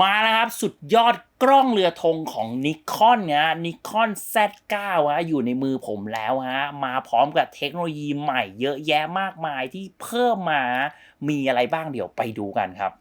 มาแล้วครับ สุดยอดกล้องเรือธงของนิคอนเนี่ยนิคอน Z9 ฮะอยู่ในมือผมแล้วฮะมาพร้อมกับเทคโนโลยีใหม่เยอะแยะมากมายที่เพิ่มมา มีอะไรบ้างเดี๋ยวไปดูกันครับ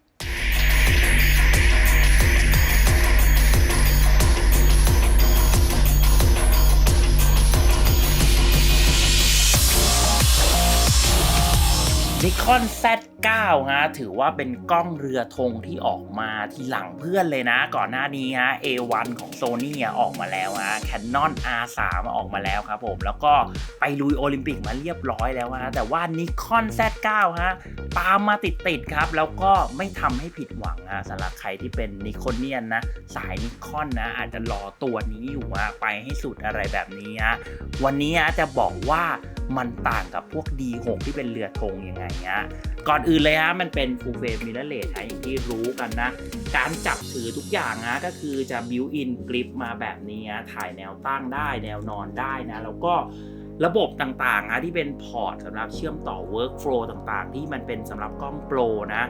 นิคอน Z9 ฮะถือว่าเป็นกล้องเรือธงที่ออกมาทีหลังเพื่อนเลยนะ ก่อนหน้านี้ฮะ A1 ของ Sony อะออกมาแล้วฮะ Canon R3 ออกมาแล้วครับผม แล้วก็ไปลุยโอลิมปิกมาเรียบร้อยแล้วฮะ แต่ว่า Nikon Z9 ฮะตามมาติดๆครับ แล้วก็ไม่ทำให้ผิดหวังฮะสำหรับใครที่เป็นนิคอนเนียนนะ สายนิคอนนะ อาจจะรอตัวนี้อยู่ฮะไปให้สุดอะไรแบบนี้ฮะวันนี้ฮะจะบอกว่ามันต่างกับพวก D6 ที่เป็นเรือธงยังไงฮะก่อนอื่นเลยฮะมันเป็น full frame mirrorless ฮะอย่างที่รู้กันนะ การจับถือทุกอย่างนะก็คือจะ built in grip มาแบบนี้นะถ่ายแนวตั้งได้แนวนอนได้นะแล้วก็ระบบต่างๆนะที่เป็นพอร์ตสำหรับเชื่อมต่อ workflow ต่างๆ ที่มันเป็นสำหรับกล้องโปรนะ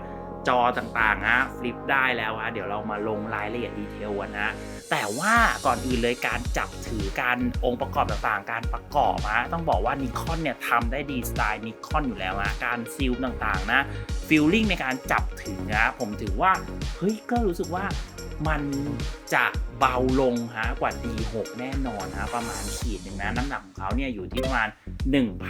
จอต่างๆฮะฟลิปได้แล้วฮะเดี๋ยวเรามาลงรายละเอียดดีเทลกันนะแต่ว่าก่อนอื่นเลยการจับถือการองค์ประกอบต่างๆ การประกอบฮะต้องบอกว่านิคอนเนี่ยทำได้ดีสไตล์นิคอนอยู่แล้วฮะการซิลต่างๆนะฟิลลิ่งในการจับถือนะผมถือว่าเฮ้ยก็รู้สึกว่ามันจะ เบาลงฮะกว่า D6 แน่นอนฮะประมาณขีดหนึ่งนะ น้ำหนักของเขาเนี่ยอยู่ที่ประมาณ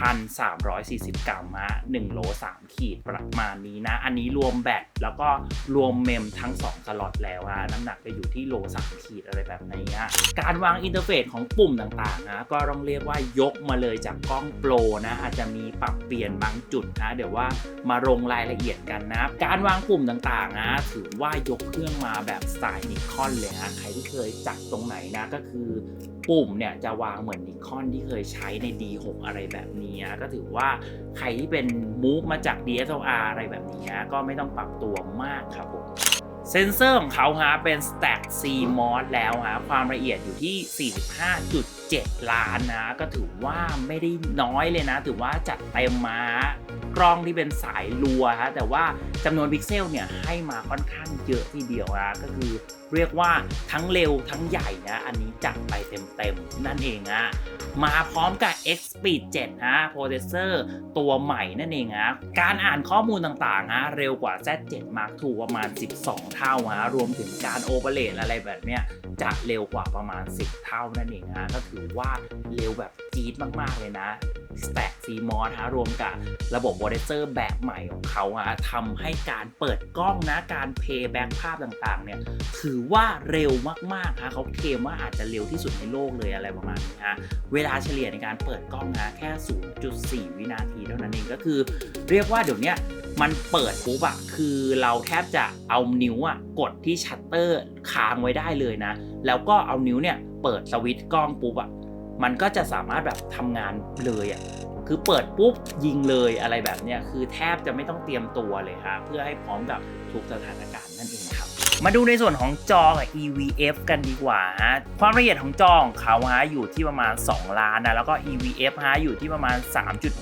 1,340 กรัมฮะ1โล 3 ขีดประมาณนี้นะ อันนี้รวมแบตแล้วก็รวมเมมทั้ง 2 สล็อตแล้วฮะน้ำหนักจะอยู่ที่โล 3 ขีดอะไรแบบนี้ฮะการวางอินเทอร์เฟซของปุ่มต่างๆนะก็ต้องเรียกว่ายกมาเลยจากกล้องโปรนะอาจจะมีปรับเปลี่ยนบางจุดนะเดี๋ยวว่ามาลงรายละเอียดกันนะ การวางปุ่มต่างๆนะถือว่ายกเครื่องมาแบบสไตล์นิคอนเลยฮะใครที่เคยจับตรงไหนนะก็คือปุ่มเนี่ยจะวางเหมือนนิคอนที่เคยใช้ใน D6 อะไรแบบนี้ก็ถือว่าใครที่เป็นมูฟมาจาก DSLR อะไรแบบนี้ก็ไม่ต้องปรับตัวมากครับผมเซนเซอร์ของเขาฮะเป็น Stack CMOS แล้วฮะความละเอียดอยู่ที่ 45.7 ล้านนะก็ถือว่าไม่ได้น้อยเลยนะ ถือว่าจัดเต็มมากล้องที่เป็นสายรัวฮะแต่ว่าจำนวนพิกเซลเนี่ยให้มาค่อนข้างเยอะทีเดียวฮะก็คือเรียกว่าทั้งเร็วทั้งใหญ่นะ อันนี้จัดไปเต็มๆ นั่นเองฮะมาพร้อมกับ X Speed 7ฮะโปรเซสเซอร์ตัวใหม่นั่นเองฮะการอ่านข้อมูลต่างๆฮะเร็วกว่า Z7 Mark II ประมาณ 12 เท่าฮะรวมถึงการโอเปเรตอะไรแบบเนี้ยจะเร็วกว่าประมาณ 10 เท่านั่นเองฮะก็ถือว่าเร็วแบบจี๊ดมากๆเลยนะ Stack CMOS ฮะรวมกับระบบโปรเซสเซอร์แบบใหม่ของเขาฮะทำให้การเปิดกล้องนะการเพย์แบ็กภาพต่างๆเนี่ยถือว่าเร็วมากๆฮะเขาเคลมว่าอาจจะเร็วที่สุดในโลกเลยอะไรประมาณนี้ฮะเวลาเฉลี่ยในการเปิดกล้องนะแค่ 0.4 วินาทีเท่านั้นเองก็คือ เรียกว่าเดี๋ยวนี้มันเปิดปุ๊บอะคือเราแทบจะเอานิ้วอะกดที่ชัตเตอร์ค้างไว้ได้เลยนะ แล้วก็เอานิ้วเนี่ยเปิดสวิตช์กล้องปุ๊บอะ มันก็จะสามารถแบบทำงานเลยอะคือเปิดปุ๊บยิงเลยอะไรแบบเนี้ยคือแทบจะไม่ต้องเตรียมตัวเลยครับเพื่อให้พร้อมกับทุกสถานการณ์ มาดูในส่วนของจอกับ EVF กันดีกว่าฮะความละเอียดของจอของเขาฮะอยู่ที่ประมาณ 2 ล้านนะแล้วก็ EVF ฮะอยู่ที่ประมาณ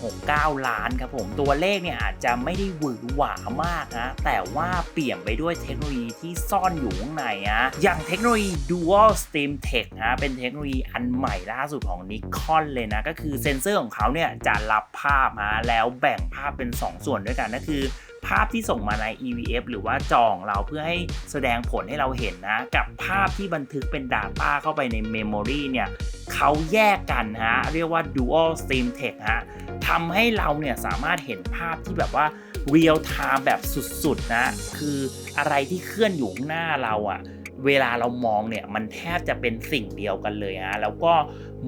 3.69 ล้านครับผม ตัวเลขเนี่ยอาจจะไม่ได้หวือหวามากนะแต่ว่าเปี่ยมไปด้วยเทคโนโลยีที่ซ่อนอยู่ข้างในฮะอย่างเทคโนโลยี Dual Steam Tech ฮะเป็นเทคโนโลยีอันใหม่ล่าสุดของ Nikon เลยนะก็คือเซนเซอร์ของเขาเนี่ยจะรับภาพฮะแล้วแบ่งภาพเป็น 2 ส่วนด้วยกันก็คือ ภาพที่ส่งมาใน EVF หรือว่าจอของเราเพื่อให้แสดงผลให้เราเห็นนะ กับภาพที่บันทึกเป็น Data เข้าไปใน Memory เนี่ยเขาแยกกันฮะ เรียกว่า Dual Stream Tech ฮะทำให้เราเนี่ยสามารถเห็นภาพที่แบบว่า Real Time แบบสุด ๆ นะ คืออะไรที่เคลื่อนอยู่ข้างหน้าเราอะเวลาเรามองเนี่ยมันแทบจะเป็นสิ่งเดียวกันเลยฮะแล้วก็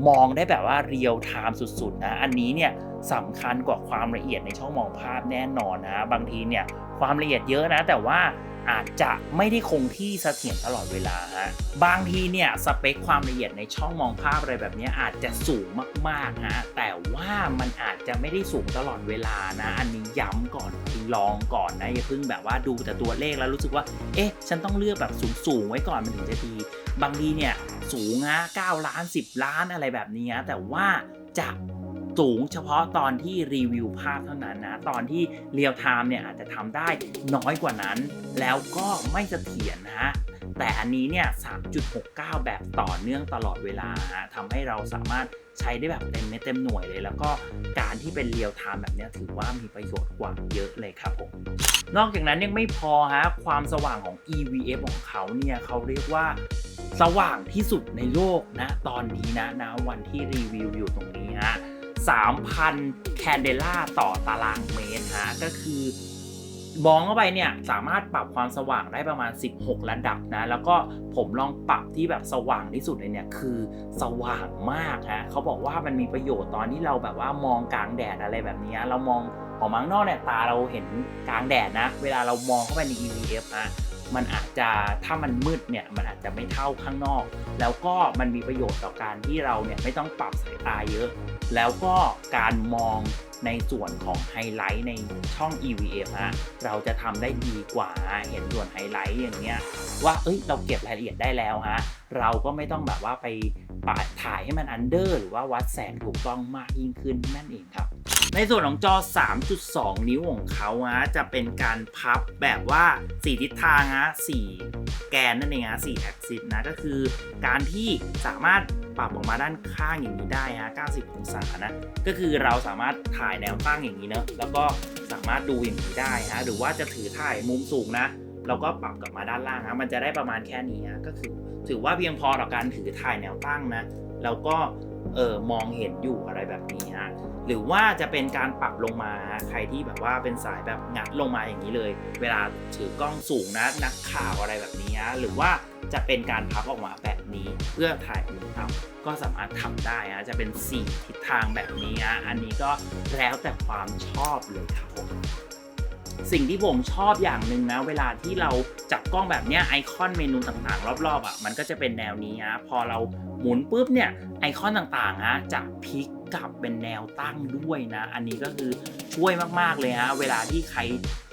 มองได้แบบว่าเรียลไทม์สุดๆนะอันนี้เนี่ยสำคัญกว่าความละเอียดในช่องมองภาพแน่นอนนะบางทีเนี่ยความละเอียดเยอะนะ แต่ว่าอาจจะไม่ได้คงที่เสถียรตลอดเวลาฮะบางทีเนี่ยสเปคความละเอียดในช่องมองภาพอะไรแบบนี้อาจจะสูงมากๆฮะแต่ว่ามันอาจจะไม่ได้สูงตลอดเวลานะ อันนี้ย้ำก่อนลองก่อนนะอย่าเพิ่งแบบว่าดูแต่ตัวเลขแล้วรู้สึกว่า เอ๊ะ ฉันต้องเลือกแบบสูงๆไว้ก่อนมันถึงจะดี บางทีเนี่ยสูงนะ9ล้าน 10 ล้านอะไรแบบนี้แต่ว่าจะสูงเฉพาะตอนที่รีวิวภาพเท่านั้นนะ ตอนที่เรียลไทม์เนี่ยอาจจะทำได้น้อยกว่านั้น แล้วก็ไม่เสถียรนะฮะแต่อันนี้เนี่ย 3.69 แบบต่อเนื่องตลอดเวลาทำให้เราสามารถ ใช้ได้แบบเต็มเม็ดเต็มหน่วยเลย แล้วก็การที่เป็นเรียลไทม์แบบนี้ถือว่ามีประโยชน์กว่าเยอะเลยครับผมนอกจากนั้นยังไม่พอฮะความสว่างของ EVF ของเขาเนี่ยเขาเรียกว่าสว่างที่สุดในโลกนะ ตอนนี้นะนะวันที่รีวิวอยู่ตรงนี้ฮะ3,000 แคนเดล่าต่อตารางเมตรฮะก็คือ มองเข้าไปเนี่ยสามารถปรับความสว่างได้ประมาณ 16 ระดับนะแล้วก็ผมลองปรับที่แบบสว่างที่สุดเลยเนี่ยคือสว่างมากฮะเขาบอกว่ามันมีประโยชน์ตอนที่เราแบบว่ามองกลางแดดอะไรแบบนี้เรามองออกมาข้างนอกเนี่ยตาเราเห็นกลางแดดนะ เวลาเรามองเข้าไปใน EVF ฮะมันอาจจะถ้ามันมืดเนี่ยมันอาจจะไม่เท่าข้างนอก แล้วก็มันมีประโยชน์ต่อการที่เราเนี่ยไม่ต้องปรับสายตาเยอะ แล้วก็การมองในส่วนของไฮไลท์ในช่อง EVF ฮะเราจะทำได้ดีกว่าเห็นส่วนไฮไลท์อย่างเงี้ยว่าเอ้ยเราเก็บรายละเอียดได้แล้วฮะเราก็ไม่ต้องแบบว่าไปปาดถ่ายให้มันอันเดอร์หรือว่าวัดแสงถูกต้องมากยิ่งขึ้นนั่นเองครับ ในส่วนของจอ 3.2 นิ้วของเขาฮะจะเป็นการพับแบบว่า 4 ทิศทางฮะ4แกนนั่นเองฮะ4แอคซิสนะก็คือการที่สามารถ ปรับออกมาด้านข้างอย่างนี้ได้ฮะ 90 องศานะ ก็คือเราสามารถถ่ายแนวตั้งอย่างนี้เนอะแล้วก็สามารถดูอย่างนี้ได้ฮะ หรือว่าจะถือถ่ายมุมสูงนะ เราก็ปรับกลับมาด้านล่างฮะ มันจะได้ประมาณแค่นี้ฮะ ก็คือถือว่าเพียงพอต่อการถือถ่ายแนวตั้งนะ แล้วก็เออมองเห็นอยู่อะไรแบบนี้ฮะ หรือว่าจะเป็นการปรับลงมาใครที่แบบว่าเป็นสายแบบงัดลงมาอย่างนี้เลย เวลาถือกล้องสูงนะนักข่าวอะไรแบบนี้ฮะหรือว่าจะเป็นการพับออกมาแบบนี้เพื่อถ่ายมุมต่ำก็สามารถทำได้ฮะจะเป็น4ทิศทางแบบนี้ฮะอันนี้ก็แล้วแต่ความชอบเลยครับผมสิ่งที่ผมชอบอย่างหนึ่งนะ เวลาที่เราจับกล้องแบบนี้ไอคอนเมนูต่างๆ รอบๆอะมันก็จะเป็นแนวนี้ฮะพอเราหมุนปุ๊บเนี่ยไอคอนต่างๆฮะจะพลิก กลับเป็นแนวตั้งด้วยนะ อันนี้ก็คือช่วยมากๆเลยฮะเวลาที่ใคร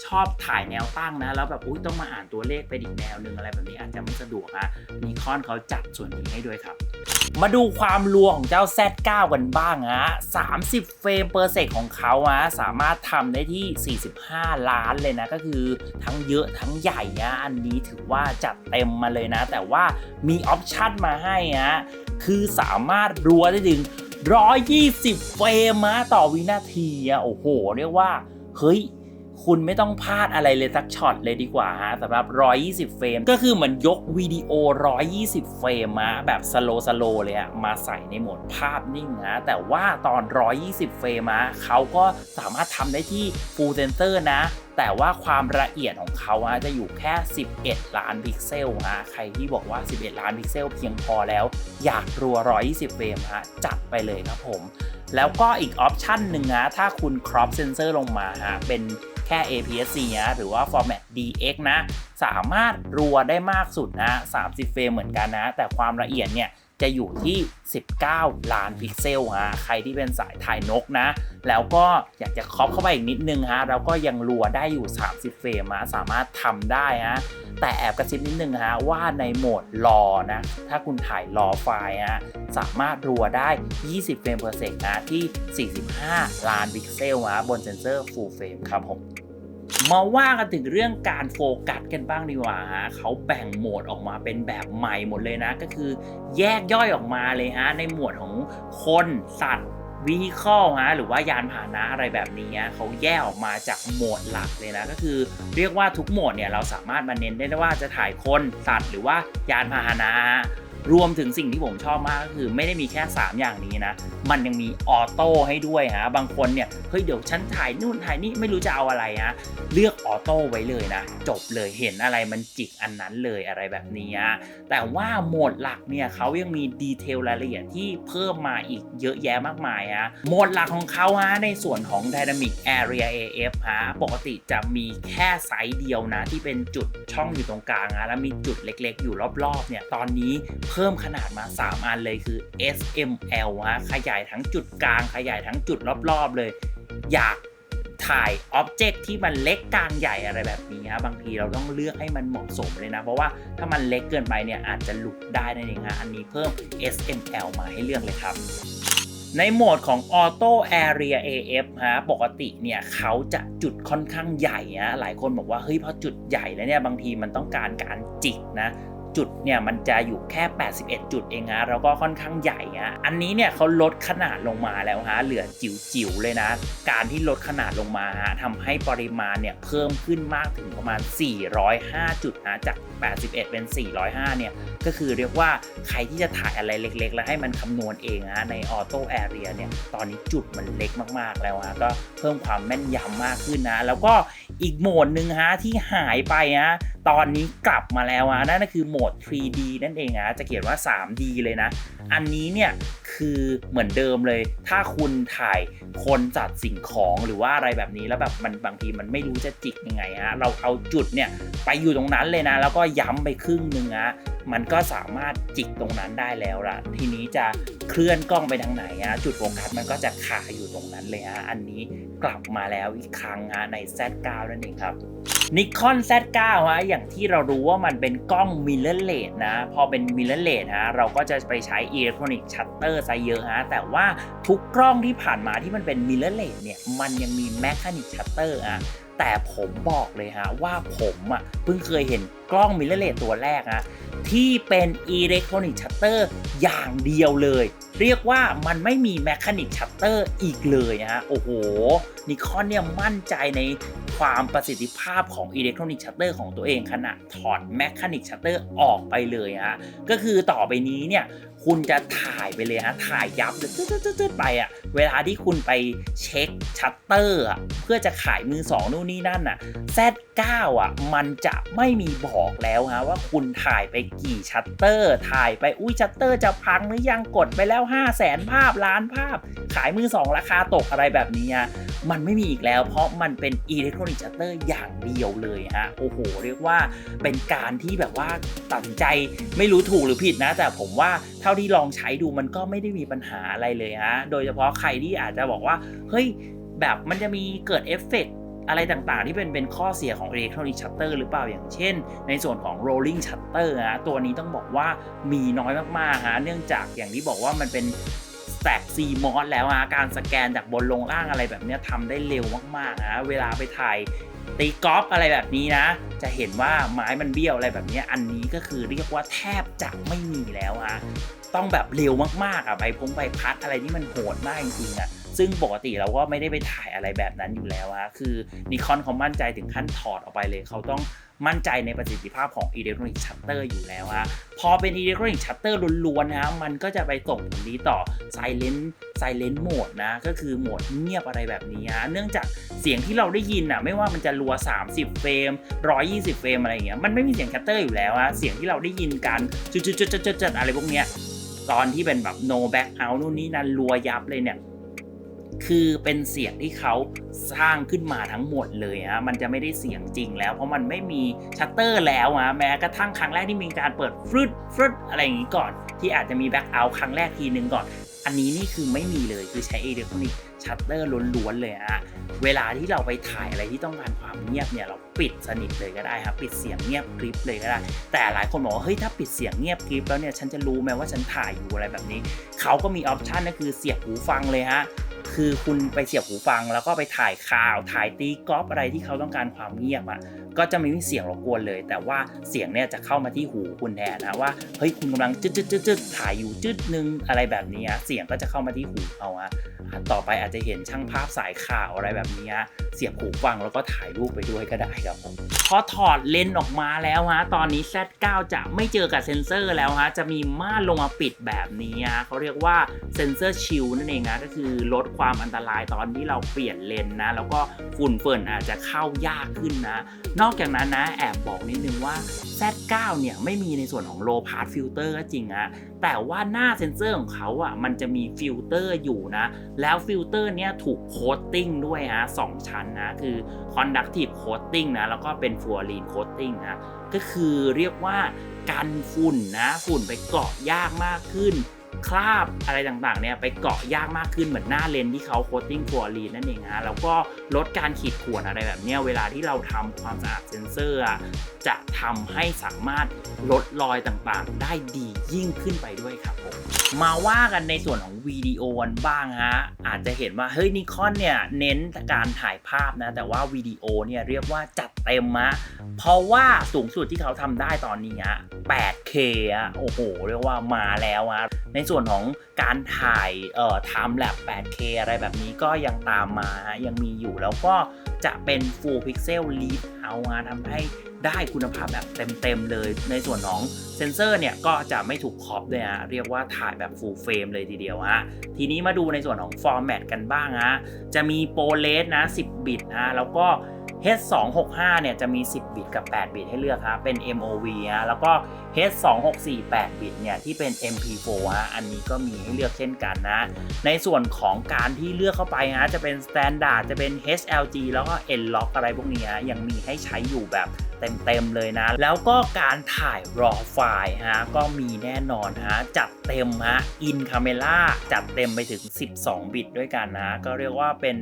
ชอบถ่ายแนวตั้งนะ แล้วแบบอุ้ยต้องมาอ่านตัวเลขไปอีกแนวหนึ่งอะไรแบบนี้อาจจะไม่สะดวกฮะมีคอนเขาจัดส่วนนี้ให้ด้วยครับมาดูความรัวของเจ้า Z9 กันบ้างฮะ 30 เฟรมเปอร์เซกของเขาฮะสามารถทำได้ที่ 45 ล้านเลยนะ ก็คือทั้งเยอะทั้งใหญ่ฮะอันนี้ถือว่าจัดเต็มมาเลยนะ แต่ว่ามีออปชั่นมาให้ฮะ คือสามารถรัวได้ถึง 120 เฟรมมาต่อวินาทีอะโอ้โห เรียกว่า เฮ้ย คุณไม่ต้องพลาดอะไรเลยสักช็อตเลยดีกว่าฮะสำหรับ 120 เฟรม ก็คือเหมือนยกวิดีโอ 120 เฟรมมาแบบสโลสโลเลยอะมาใส่ในโหมดภาพนิ่งนะแต่ว่าตอน 120 เฟรมอะเขาก็สามารถทำได้ที่ Full Sensor นะแต่ว่าความละเอียดของเขาอะจะอยู่แค่ 11 ล้านพิกเซลฮะ ใครที่บอกว่า 11 ล้านพิกเซลเพียงพอแล้ว อยากรัว 120 เฟรมฮะ จัดไปเลยครับผม แล้วก็อีกออปชันหนึ่งนะ ถ้าคุณ crop sensor ลงมาฮะ เป็น แค่ APS-C นะหรือว่า format DX นะ สามารถรัวได้มากสุดนะ 30 เฟรมเหมือนกันนะ แต่ความละเอียดเนี่ยจะอยู่ที่ 19 ล้านพิกเซลฮะ ใครที่เป็นสายถ่ายนกนะ แล้วก็อยากจะครอปเข้าไปอีกนิดนึงฮะแล้วก็ยังรัวได้อยู่ 30 เฟรมฮะ สามารถทำได้ฮะ แต่แอบกระซิบนิดนึงฮะว่าในโหมดรอนะ ถ้าคุณถ่ายรอไฟล์ฮะ สามารถรัวได้ 20 เฟรม per second นะที่ 45 ล้านพิกเซลฮะ บนเซนเซอร์ full frame ครับผม มาว่ากันถึงเรื่องการโฟกัสกันบ้างดีกว่าฮะเขาแบ่งโหมดออกมาเป็นแบบใหม่หมดเลยนะ ก็คือแยกย่อยออกมาเลยฮะในหมวดของคนสัตว์วิฮิคอลฮะหรือว่ายานพาหนะอะไรแบบนี้เขาแยกออกมาจากโหมดหลักเลยนะ ก็คือเรียกว่าทุกโหมดเนี่ยเราสามารถมาเน้นได้ว่าจะถ่ายคนสัตว์ หรือว่ายานพาหนะ รวมถึงสิ่งที่ผมชอบมากก็คือ ไม่ได้มีแค่ 3 อย่างนี้นะ มันยังมีออโต้ให้ด้วยฮะ บางคนเนี่ย เฮ้ยเดี๋ยวฉันถ่ายนู่นถ่ายนี่ไม่รู้จะเอาอะไรฮะ เลือกออโต้ไว้เลยนะ จบเลยเห็นอะไรมันจิกอันนั้นเลยอะไรแบบนี้ฮะ แต่ว่าโหมดหลักเนี่ยเขายังมีดีเทลรายละเอียดที่เพิ่มมาอีกเยอะแยะมากมายฮะ โหมดหลักของเขาฮะในส่วนของ Dynamic Area AF ฮะ ปกติจะมีแค่ไซส์เดียวนะที่เป็นจุดช่องอยู่ตรงกลางฮะแล้วมีจุดเล็ก ๆ อยู่รอบๆเนี่ยตอนนี้เพิ่มขนาดมา 3 อันเลยคือ SML ฮะขยายทั้งจุดกลาง ขยายทั้งจุดรอบๆเลย อยากถ่ายอ็อบเจกต์ที่มันเล็กกลางใหญ่อะไรแบบนี้ฮะบางทีเราต้องเลือกให้มันเหมาะสมเลยนะ เพราะว่าถ้ามันเล็กเกินไปเนี่ยอาจจะหลุดได้นั่นเองฮะอันนี้เพิ่ม SML มาให้เลือกเลยครับในโหมดของ Auto Area AF ฮะปกติเนี่ยเขาจะจุดค่อนข้างใหญ่ฮะหลายคนบอกว่าเฮ้ยพอจุดใหญ่แล้วเนี่ยบางทีมันต้องการการจิกนะ จุดเนี่ยมันจะอยู่แค่ 81 จุดเองฮะแล้วก็ค่อนข้างใหญ่ฮะอันนี้เนี่ยเขาลดขนาดลงมาแล้วฮะเหลือจิ๋วๆเลยนะ การที่ลดขนาดลงมาฮะทำให้ปริมาณเนี่ยเพิ่มขึ้นมากถึงประมาณ 405 จุดนะจาก 81 เป็น 405 เนี่ยก็คือเรียกว่าใครที่จะถ่ายอะไรเล็กๆ แล้วให้มันคำนวณเองนะในออโต้แอเรียเนี่ยตอนนี้จุดมันเล็กมากๆแล้วฮะก็เพิ่มความแม่นยำมากขึ้นนะ แล้วก็อีกโหมดหนึ่งฮะที่หายไปฮะตอนนี้กลับมาแล้วฮะนั่นก็คือโหมด 3D นั่นเองฮะจะเขียนว่า 3D เลยนะ อันนี้เนี่ยคือเหมือนเดิมเลย ถ้าคุณถ่ายคนจัดสิ่งของหรือว่าอะไรแบบนี้แล้วแบบมันบางทีมันไม่รู้จะจิกยังไงฮะเราเอาจุดเนี่ยไปอยู่ตรงนั้นเลยนะ แล้วก็ย้ำไปครึ่งหนึ่งฮะมันก็สามารถจิกตรงนั้นได้แล้วละทีนี้จะเคลื่อนกล้องไปทางไหนฮะจุดโฟกัสมันก็จะคาอยู่ตรงนั้นเลยฮะอันนี้กลับมาแล้วอีกครั้งฮะใน Z9 นั่นเองครับนิคอน Z9 ฮะอย่างที่เรารู้ว่ามันเป็นกล้องเลเลดนะ พอเป็นมิเลเลดฮะเราก็จะไปใช้อิเล็กทรอนิกส์ชัตเตอร์ซะเยอะฮะแต่ว่าทุกกล้องที่ผ่านมาที่มันเป็นมิเลเลดเนี่ยมันยังมีแมชชีนิกชัตเตอร์อะ แต่ผมบอกเลยฮะว่าผมอะเพิ่งเคยเห็นกล้อง mirrorless ตัวแรกฮะที่เป็น electronic shutter อร์อย่างเดียวเลย เรียกว่ามันไม่มี mechanic shutter อีกเลยนะฮะโอ้โหนิคอนเนี่ยมั่นใจในความประสิทธิภาพของอิเล็กทรอนิกส์ชัตเตอร์ของตัวเองขณะถอดแมคานิกชัตเตอร์ออกไปเลยฮะก็คือต่อไปนี้เนี่ย คุณจะถ่ายไปเลยฮะถ่ายยับเลยตึ๊ดๆไปอะ่ะเวลาที่คุณไปเช็คชัตเตอร์อะเพื่อจะขายมือสองนู่นนี่นั่นอะ Z9 อะมันจะไม่มีบอกแล้วฮะว่าคุณถ่ายไปกี่ชัตเตอร์ ถ่ายไปอุ้ยชัตเตอร์จะพังหรือยังกดไปแล้ว 5 0 0แสนภาพล้านภาพ ขายมือสองราคาตกอะไรแบบนี้อะมันไม่มีอีกแล้ว เพราะมันเป็นอิเล็กทรอนิกส์ชัตเตอร์อย่างเดียวเลยฮะโอ้โห เรียกว่าเป็นการที่แบบว่าตัดใจไม่รู้ถูกหรือผิดนะ แต่ผมว่าเท่าที่ลองใช้ดูมันก็ไม่ได้มีปัญหาอะไรเลยฮะ โดยเฉพาะใครที่อาจจะบอกว่า เฮ้ย แบบมันจะมีเกิดเอฟเฟกต์อะไรต่างๆ ที่เป็นเป็นข้อเสียของอิเล็กทรอนิกส์ชัตเตอร์หรือเปล่าอย่างเช่น ในส่วนของ rolling shutter ฮะตัวนี้ต้องบอกว่ามีน้อยมากๆฮะเนื่องจากอย่างที่บอกว่ามันเป็นแตกซีมอสแล้วฮะการสแกนจากบนลงล่างอะไรแบบเนี้ยทำได้เร็วมากๆนะเวลาไปถ่าย ตีกอล์ฟอะไรแบบนี้นะ จะเห็นว่าไม้มันเบี้ยวอะไรแบบนี้ อันนี้ก็คือเรียกว่าแทบจะไม่มีแล้วฮะต้องแบบเร็วมากๆอะใบพงใบพัดอะไรที่มันโหดมากจริงๆอะซึ่งปกติเราก็ไม่ได้ไปถ่ายอะไรแบบนั้นอยู่แล้วฮะคือนิคอนเขามั่นใจถึงขั้นถอดออกไปเลย เขาต้อง มั่นใจในประสิทธิภาพของอิเล็กทรอนิกส์ชัตเตอร์อยู่แล้วฮะพอเป็นอิเล็กทรอนิกส์ชัตเตอร์ล้วนๆนะฮะมันก็จะไปส่งผลดีต่อ Silent Silent Mode นะ ก็คือโหมดเงียบอะไรแบบนี้ฮะเนื่องจากเสียงที่เราได้ยินอะไม่ว่ามันจะรัว 30 เฟรม 120 เฟรมอะไรอย่างเงี้ยมันไม่มีเสียงชัตเตอร์อยู่แล้วฮะเสียงที่เราได้ยินกันจุดๆๆๆๆอะไรพวกเนี้ยตอนที่เป็นแบบ no back out นู่นนี่นั่นรัวยับเลยเนี่ย คือเป็นเสียงที่เขาสร้างขึ้นมาทั้งหมดเลยฮะมันจะไม่ได้เสียงจริงแล้ว เพราะมันไม่มีชัตเตอร์แล้วฮะแม้กระทั่งครั้งแรกที่มีการเปิดฟรึดฟรึดอะไรอย่างนี้ก่อน ที่อาจจะมีแบ็คเอาท์ครั้งแรกทีนึงก่อน อันนี้นี่คือไม่มีเลยคือใช้เอเล็กทรอนิกชัตเตอร์ล้วนๆเลยฮะเวลาที่เราไปถ่ายอะไรที่ต้องการความเงียบเนี่ยเราปิดสนิทเลยก็ได้ครับปิดเสียงเงียบกริบเลยก็ได้ แต่หลายคนบอกว่าเฮ้ยถ้าปิดเสียงเงียบกริบแล้วเนี่ยฉันจะรู้ไหมว่าฉันถ่ายอยู่อะไรแบบนี้ เขาก็มีออปชันก็คือเสียบหูฟังเลยฮะ คือคุณไปเสียบหูฟัง แล้วก็ไปถ่ายข่าวถ่ายตีกอล์ฟอะไรที่เขาต้องการความเงียบอะ ก็จะไม่มีเสียงรบกวนเลย แต่ว่าเสียงเนี่ยจะเข้ามาที่หูคุณแทนนะว่าเฮ้ยคุณกำลังจึ๊ดจึ๊ดจึ๊ดจืดถ่ายอยู่จึ๊ดนึงอะไรแบบนี้เสียงก็จะเข้ามาที่หูเอาอะต่อไปอาจจะเห็นช่างภาพสายข่าวอะไรแบบนี้เสียบหูฟังแล้วก็ถ่ายรูปไปด้วยก็ได้ครับผมพอถอดเลนส์ออกมาแล้วฮะตอนนี้ Z9 จะไม่เจอกับเซนเซอร์แล้วฮะจะมีม่านลงมาปิดแบบนี้ฮะเขาเรียกว่าเซนเซอร์ชิลนั่นเองนะก็คือลดความอันตรายตอนที่เราเปลี่ยนเลนส์นะแล้วก็ฝุ่นเฟิร์นอาจจะเข้ายากขึ้นนะนอกจากนั้นนะแอบบอกนิดนึงว่า Z9 เนี่ยไม่มีในส่วนของ low pass filter ก็จริงฮะแต่ว่าหน้าเซนเซอร์ของเขาอะมันจะมีฟิลเตอร์อยู่นะ แล้วฟิลเตอร์เนี้ยถูกโคตติ้งด้วยฮะสองชั้นนะคือ conductive coating นะแล้วก็เป็น fluorine coating นะก็คือเรียกว่ากันฝุ่นนะ ฝุ่นไปเกาะยากมากขึ้น คราบอะไรต่างๆเนี่ยไปเกาะยากมากขึ้นเหมือนหน้าเลนที่เขาโคตติ้งฟลูออรีนนั่นเองฮะแล้วก็ลดการขีดข่วนอะไรแบบเนี้ยเวลาที่เราทำความสะอาดเซนเซอร์จะทำให้สามารถลดรอยต่างๆ ได้ดียิ่งขึ้นไปด้วยครับผมมาว่ากันในส่วนของวิดีโอกันบ้างฮะอาจจะเห็นว่าเฮ้ยนิคอนเนี่ยเน้นการถ่ายภาพนะแต่ว่าวิดีโอเนี่ยเรียกว่าจัดเต็มมะเพราะว่าสูงสุดที่เขาทำได้ตอนนี้อะ 8K อะโอ้โห เรียกว่ามาแล้วอะในส่วนวนของการถ่ายเอ่อ time lapse 8K อะไรแบบนี้ก็ยังตามมาฮะยังมีอยู่แล้วก็จะเป็น full pixel lead out ทำให้ได้คุณภาพแบบเต็มๆเลย ในส่วนของเซนเซอร์เนี่ยก็จะไม่ถูกครอบด้วยฮะเรียกว่าถ่ายแบบ full frame เลยทีเดียวฮะทีนี้มาดูในส่วนของ format กันบ้างฮะจะมี ProRes นะ 10 บิตนะแล้วก็ H265 เนี่ยจะมี 10 บิตกับ 8 บิตให้เลือกครับเป็น MOV ฮะแล้วก็ H2648 บิตเนี่ยที่เป็น MP4 ฮะอันนี้ก็มีให้เลือกเช่นกันนะ ในส่วนของการที่เลือกเข้าไปฮะจะเป็น Standard จะเป็น HLG แล้วก็ N-Log อะไรพวกนี้ฮะยังมีให้ใช้อยู่แบบเต็มๆเลยนะ แล้วก็การถ่าย RAW ไฟล์ฮะก็มีแน่นอนฮะจัดเต็มฮะ In Camera จัดเต็มไปถึง 12 บิตด้วยกันนะก็เรียกว่าเป็น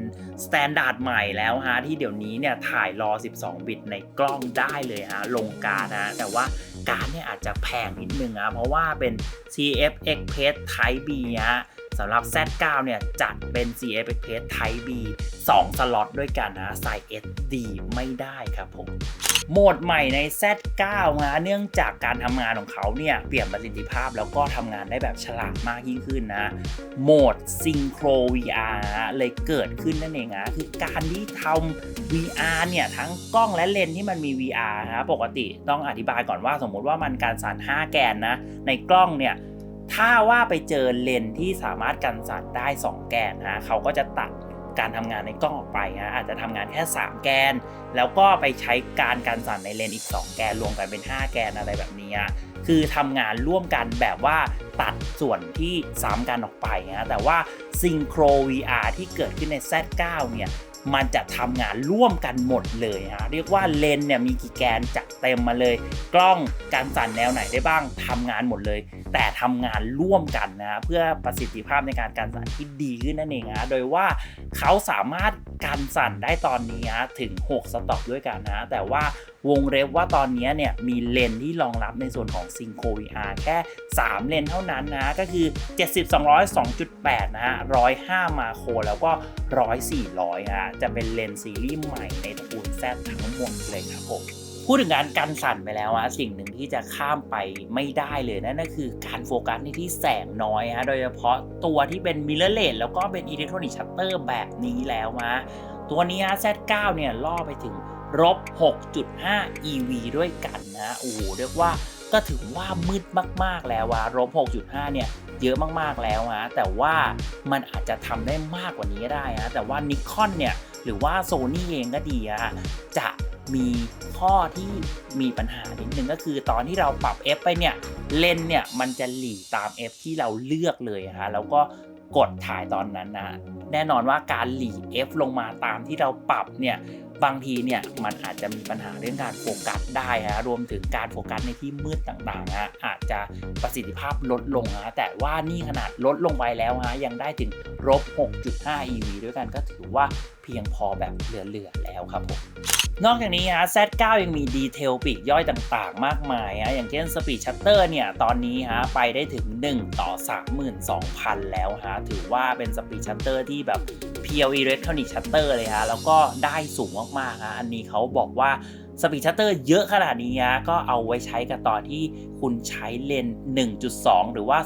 Standard ใหม่แล้วฮะที่เดี๋ยวนี้เนี่ยถ่ายรอ12 บิตในกล้องได้เลยฮะลงการนะแต่ว่าการเนี่ยอาจจะแพงนิดนึงนะเพราะว่าเป็น CF Express Type B ฮะ สำหรับ Z9 เนี่ยจัดเป็น CF Express Type B 2 สล็อตด้วยกันนะใส่ SD ไม่ได้ครับผมโหมดใหม่ใน Z9 นะเนื่องจากการทำงานของเขาเนี่ย เปลี่ยนประสิทธิภาพแล้วก็ทำงานได้แบบฉลาดมากยิ่งขึ้นนะ โหมด Synchro VR นะเลยเกิดขึ้นนั่นเองนะคือการที่ทำ VR เนี่ย ทั้งกล้องและเลนส์ที่มันมี VR นะปกติต้องอธิบายก่อนว่าสมมุติว่ามันการสั่น 5 แกนนะ ในกล้องเนี่ย ถ้าว่าไปเจอเลนที่สามารถกันสั่นได้ 2 แกนนะเขาก็จะตัดการทำงานในกล้องออกไปนะอาจจะทำงานแค่ 3 แกน แล้วก็ไปใช้การการสั่นในเลนอีก 2 แกนรวมกันเป็น 5 แกนอะไรแบบนี้คือทำงานร่วมกันแบบว่าตัดส่วนที่ซ้ำกันออกไปนะแต่ว่า Synchro VR ที่เกิดขึ้นใน Z9 เนี่ย มันจะทำงานร่วมกันหมดเลยฮะเรียกว่าเลนเนี่ยมีกี่แกนจัดเต็มมาเลย กล้องการสั่นแนวไหนได้บ้างทำงานหมดเลย แต่ทำงานร่วมกันนะเพื่อประสิทธิภาพในการการสั่นที่ดีขึ้นนั่นเองนะโดยว่าเขาสามารถการสั่นได้ตอนนี้นะถึง 6 สต็อปด้วยกันนะแต่ว่าวงเล็บว่าตอนนี้เนี่ยมีเลนที่รองรับในส่วนของ Synchro VR แค่ 3 เลนเท่านั้นนะก็คือ 70 200 2.8 นะฮะ105 มาโครแล้วก็ 100 400ฮะจะเป็นเลนส์ซีรีส์ใหม่ในตระกูล Z ทั้งหมดเลยครับผมพูดถึงการกันสั่นไปแล้วอะสิ่งหนึ่งที่จะข้ามไปไม่ได้เลยนั่นก็คือการโฟกัสในที่แสงน้อยฮะโดยเฉพาะตัวที่เป็นมิเ r อร์เลสแล้วก็เป็นอิเล็กทรอนิกส์ชัตเตอร์แบบนี้แล้วฮะตัวนี้ฮะ Z9 เนี่ยล่อไปถึงลบ6.5 EV ด้วยกันนะโอ้โหเรียกว่าก็ถือว่ามืดมากๆแล้วว่าลบ6.5 เนี่ย เยอะมากๆแล้วฮะแต่ว่ามันอาจจะทำได้มากกว่านี้ก็ได้ฮะแต่ว่านิคอนเนี่ยหรือว่าโซนี่เองก็ดีฮะจะมีข้อที่มีปัญหานิดนึงก็คือตอนที่เราปรับ F ไปเนี่ยเลนส์เนี่ยมันจะหลีตาม F ที่เราเลือกเลยฮะแล้วก็กดถ่ายตอนนั้นนะแน่นอนว่าการหลี F ลงมาตามที่เราปรับเนี่ย บางทีเนี่ยมันอาจจะมีปัญหาเรื่องการโฟกัสได้ฮะรวมถึงการโฟกัสในที่มืดต่างๆฮะอาจจะประสิทธิภาพลดลงฮะแต่ว่านี่ขนาดลดลงไปแล้วฮะยังได้ถึงลบ6.5 EV ด้วยกันก็ถือว่าเพียงพอแบบเหลือๆแล้วครับผมนอกจากนี้ฮะ Z9 ยังมีดีเทลปีกย่อยต่างๆ มากมายฮะอย่างเช่น Speed Shutter เนี่ย ตอนนี้ฮะไปได้ถึง 1 ต่อ 32,000 แล้วฮะ ถือว่าเป็น Speed Shutter ที่แบบ Pure Electronic Shutter เลยฮะ แล้วก็ได้สูงมากๆฮะ อันนี้เขาบอกว่า สปีดชัตเตอร์เยอะขนาดนี้นะก็เอาไว้ใช้กับตอนที่คุณใช้เลน 1.2 หรือว่า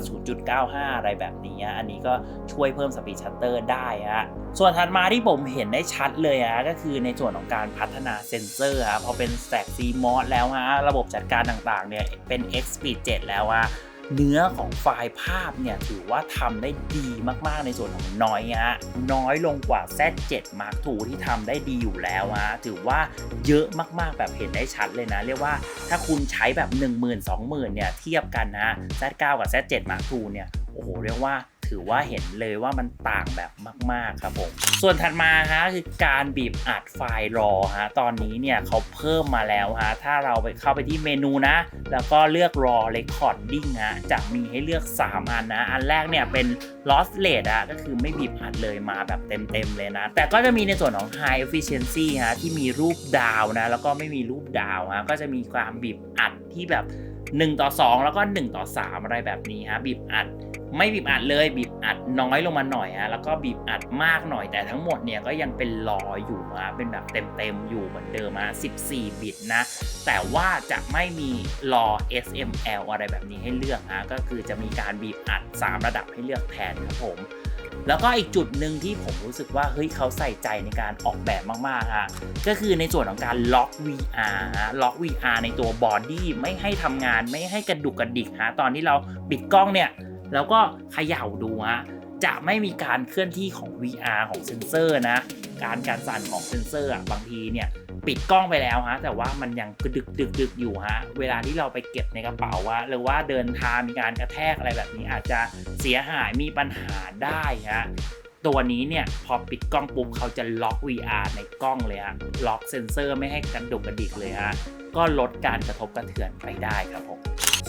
0.95 อะไรแบบนี้ อันนี้ก็ช่วยเพิ่มสปีดชัตเตอร์ได้ฮะส่วนถัดมาที่ผมเห็นได้ชัดเลยฮะก็คือในส่วนของการพัฒนาเซนเซอร์ฮะพอเป็นแสกซีมอสแล้วฮะระบบจัดการต่างๆเนี่ยเป็น X Speed 7 แล้วฮะ เนื้อของไฟล์ภาพเนี่ยถือว่าทำได้ดีมากๆในส่วนของน้อยฮะน้อยลงกว่า Z7 Mark II ที่ทำได้ดีอยู่แล้วฮะถือว่าเยอะมากๆแบบเห็นได้ชัดเลยนะ เรียกว่าถ้าคุณใช้แบบ 10,000 20,000เนี่ยเทียบกันนะ Z9 กับ Z7 Mark II เนี่ยโอ้โหเรียกว่า ถือว่าเห็นเลยว่ามันต่างแบบมาก ๆ ครับผม ส่วนถัดมาฮะคือการบีบอัดไฟล์รอฮะตอนนี้เนี่ยเขาเพิ่มมาแล้วฮะถ้าเราไปเข้าไปที่เมนูนะ แล้วก็เลือก raw recording ฮะจะมีให้เลือก 3 อันนะ อันแรกเนี่ยเป็น lossless อะก็คือไม่บีบอัดเลยมาแบบเต็ม ๆ เลยนะ แต่ก็จะมีในส่วนของ high efficiency ฮะที่มีรูปดาวนะ แล้วก็ไม่มีรูปดาวฮะก็จะมีความบีบอัดที่แบบ1ต่อ2 แล้วก็ 1 ต่อ 3 อะไรแบบนี้ฮะบีบอัด ไม่บีบอัดเลยบีบอัดน้อยลงมาหน่อยฮะแล้วก็บีบอัดมากหน่อยแต่ทั้งหมดเนี่ยก็ยังเป็นรออยู่ฮะเป็นแบบเต็มๆอยู่เหมือนเดิมฮะ14 บิตนะ แต่ว่าจะไม่มีรอ SML อะไรแบบนี้ให้เลือกฮะก็คือจะมีการบีบอัด 3 ระดับให้เลือกแทนครับผมแล้วก็อีกจุดหนึ่งที่ผมรู้สึกว่าเฮ้ยเขาใส่ใจในการออกแบบมากๆฮะก็คือในส่วนของการล็อก VR ฮะล็อก VR ในตัวบอดี้ไม่ให้ทำงานไม่ให้กระดุกกระดิกฮะตอนที่เราปิดกล้องเนี่ย แล้วก็เขย่าดูฮะจะไม่มีการเคลื่อนที่ของ VR ของเซนเซอร์นะ การการสั่นของเซนเซอร์อะบางทีเนี่ยปิดกล้องไปแล้วฮะแต่ว่ามันยังกระดึกดึกดึกอยู่ฮะเวลาที่เราไปเก็บในกระเป๋าว่าหรือว่าเดินทางมีการกระแทกอะไรแบบนี้อาจจะเสียหายมีปัญหาได้ฮะตัวนี้เนี่ยพอปิดกล้องปุ๊บเขาจะล็อก VR ในกล้องเลยฮะล็อกเซนเซอร์ไม่ให้กระดุกกระดิกเลยฮะ ก็ลดการกระทบกระเทือนไปได้ครับผม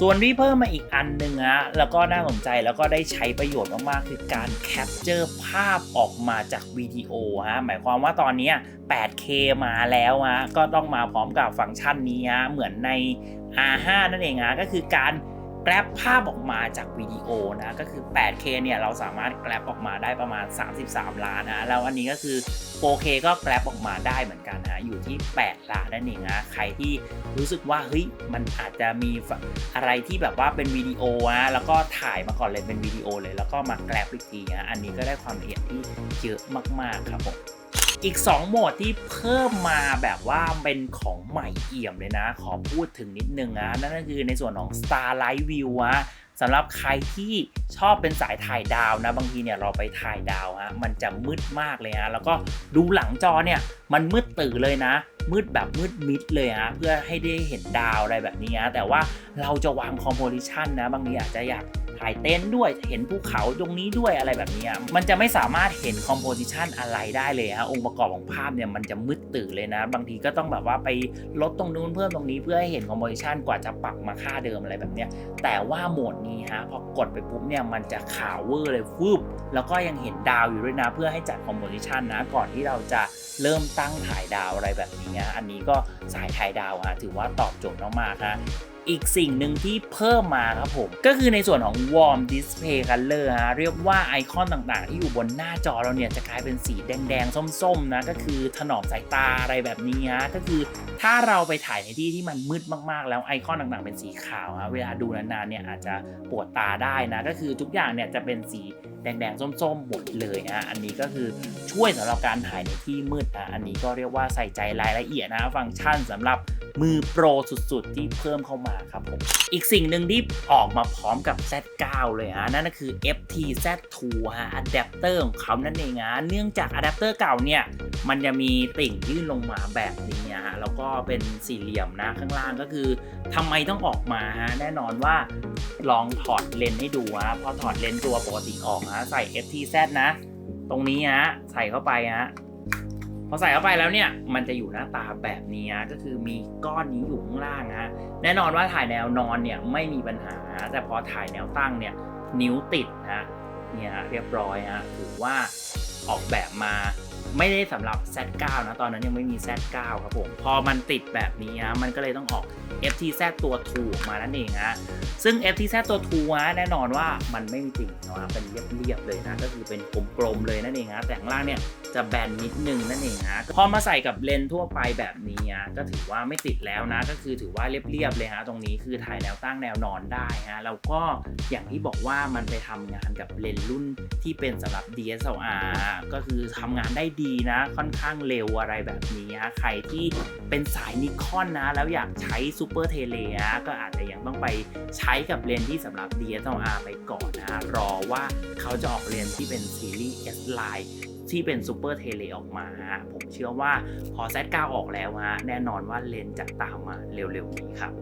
ส่วนที่เพิ่มมาอีกอันหนึ่งฮะแล้วก็น่าสนใจแล้วก็ได้ใช้ประโยชน์มากๆ คือการแคปเจอร์ภาพออกมาจากวิดีโอฮะหมายความว่าตอนนี้ 8K มาแล้วฮะก็ต้องมาพร้อมกับฟังก์ชันนี้ฮะเหมือนใน R5 นั่นเองฮะก็คือการ แกร็บภาพออกมาจากวิดีโอนะก็คือ 8K เนี่ยเราสามารถแกร็บออกมาได้ประมาณ 33 ล้านนะแล้วอันนี้ก็คือ 4K ก็แกร็บออกมาได้เหมือนกันฮะอยู่ที่ 8 ล้านนั่นเองฮะใครที่รู้สึกว่าเฮ้ยมันอาจจะมีอะไรที่แบบว่าเป็นวิดีโอฮะแล้วก็ถ่ายมาก่อนเลยเป็นวิดีโอเลย แล้วก็มาแกร็บอีกทีฮะอันนี้ก็ได้ความละเอียดที่เยอะมากๆครับผม อีก 2 โหมดที่เพิ่มมาแบบว่าเป็นของใหม่เอี่ยมเลยนะ ขอพูดถึงนิดนึงนะนั่นก็คือในส่วนของ Starlight View ฮะสำหรับใครที่ชอบเป็นสายถ่ายดาวนะบางทีเนี่ยเราไปถ่ายดาวฮะมันจะมืดมากเลยฮะแล้วก็ดูหลังจอเนี่ยมันมืดตื่นเลยนะ มืดแบบมืดมิดเลยฮะเพื่อให้ได้เห็นดาวอะไรแบบนี้ฮะแต่ว่าเราจะวางคอมโพสิชันนะบางทีอาจจะอยาก ถ่ายเต็นท์ด้วยเห็นภูเขาตรงนี้ด้วยอะไรแบบนี้มันจะไม่สามารถเห็นคอมโพสิชันอะไรได้เลยฮะองค์ประกอบของภาพเนี่ยมันจะมืดตื่นเลยนะ บางทีก็ต้องแบบว่าไปลดตรงนู้นเพิ่มตรงนี้เพื่อให้เห็นคอมโพสิชันกว่าจะปรับมาค่าเดิมอะไรแบบนี้แต่ว่าโหมดนี้ฮะพอกดไปปุ๊บเนี่ยมันจะขาวเวอร์เลยฟูบแล้วก็ยังเห็นดาวอยู่ด้วยนะ เพื่อให้จัดคอมโพสิชันนะก่อนที่เราจะเริ่มตั้งถ่ายดาวอะไรแบบนี้อันนี้ก็สายถ่ายดาวฮะถือว่าตอบโจทย์มากๆฮะ อีกสิ่งหนึ่งที่เพิ่มมาครับผม ก็คือในส่วนของ Warm Display Color ฮะเรียกว่าไอคอนต่างๆ ที่อยู่บนหน้าจอเราเนี่ย จะกลายเป็นสีแดงๆ ส้มๆนะก็คือถนอมสายตาอะไรแบบนี้ฮะก็คือถ้าเราไปถ่ายในที่ที่มันมืดมากๆ แล้วไอคอนต่างๆ เป็นสีขาวฮะเวลาดูนานๆเนี่ยอาจจะปวดตาได้นะก็คือทุกอย่างเนี่ยจะเป็นสีแดงๆ ส้มๆหมดเลยฮะอันนี้ก็คือช่วยสำหรับการถ่ายในที่มืดนะอันนี้ก็เรียกว่าใส่ใจรายละเอียดนะฟังก์ชันสำหรับ มือโปรสุดๆ ที่เพิ่มเข้ามาครับผม อีกสิ่งหนึ่งที่ออกมาพร้อมกับ Z9 เลยฮะ นั่นก็คือ FT Z2 ฮะอะแดปเตอร์ของเขานั่นเองฮะ เนื่องจากอะแดปเตอร์เก่าเนี่ย มันจะมีติ่งยื่นลงมาแบบนี้ฮะ แล้วก็เป็นสี่เหลี่ยมนะข้างล่างก็คือทำไมต้องออกมาฮะ แน่นอนว่าลองถอดเลนส์ให้ดูฮะ พอถอดเลนส์ตัวปกติออกฮะ ใส่ FTZ นะ ตรงนี้ฮะ ใส่เข้าไปฮะ พอใส่เข้าไปแล้วเนี่ยมันจะอยู่หน้าตาแบบนี้ก็คือมีก้อนนี้อยู่ข้างล่างฮะแน่นอนว่าถ่ายแนวนอนเนี่ยไม่มีปัญหา แต่พอถ่ายแนวตั้งเนี่ยนิ้วติดนะเนี่ยฮะเรียบร้อยฮะถือว่าออกแบบมา ไม่ได้สำหรับ Z9 นะ ตอนนั้นยังไม่มี Z9 ครับผม พอมันติดแบบนี้ฮะมันก็เลยต้องออก FTZ ตัว2ออกมานั่นเองฮะซึ่ง FTZ ตัว2ฮะแน่นอนว่ามันไม่มีติ่งนะเป็นเรียบๆเลยนะ ก็คือเป็นกลมๆเลยนั่นเองฮะแต่ข้างล่างเนี่ยจะแบนนิดนึงนั่นเองฮะพอมาใส่กับเลนทั่วไปแบบนี้ฮะก็ถือว่าไม่ติดแล้วนะ ก็คือถือว่าเรียบๆเลยฮะตรงนี้คือถ่ายแนวตั้งแนวนอนได้ฮะแล้วก็อย่างที่บอกว่ามันไปทำงานกับเลนรุ่นที่เป็นสำหรับ DSLR ก็คือทำงานได้ดีนะ ค่อนข้างเร็วอะไรแบบนี้ฮะใครที่เป็นสายนิคอนนะ แล้วอยากใช้ซูเปอร์เทเลก็อาจจะยังต้องไปใช้กับเลนที่สำหรับ DSLR ไปก่อนนะ รอว่าเขาจะออกเลนที่เป็นซีรีส์ S Line ที่เป็นซูเปอร์เทเลออกมาฮะผมเชื่อว่าพอ Z9 ออกแล้วฮะแน่นอนว่าเลนจะตามมาเร็วๆนี้ครับ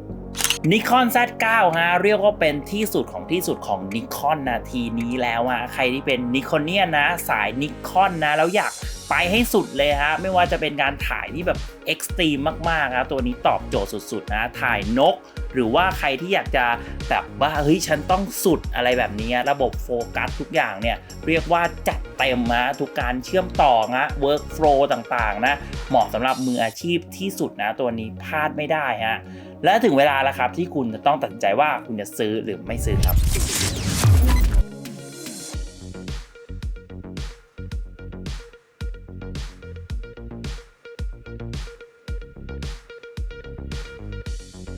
Nikon Z9 ฮะเรียกว่าเป็นที่สุดของที่สุดของ Nikon นาทีนี้แล้วอะใครที่เป็น Nikonian นะ สาย Nikon นะ แล้วอยากไปให้สุดเลยฮะ ไม่ว่าจะเป็นการถ่ายที่แบบเอ็กซ์ตรีมมากๆครับตัวนี้ตอบโจทย์สุดๆนะ ถ่ายนก หรือว่าใครที่อยากจะแบบว่าเฮ้ยฉันต้องสุดอะไรแบบนี้ระบบโฟกัสทุกอย่างเนี่ยเรียกว่าจัดเต็มนะทุกการเชื่อมต่อนะเวิร์กโฟลต่างๆนะเหมาะสำหรับมืออาชีพที่สุดนะตัวนี้พลาดไม่ได้ฮะและถึงเวลาแล้วครับที่คุณจะต้องตัดสินใจว่าคุณจะซื้อหรือไม่ซื้อครับ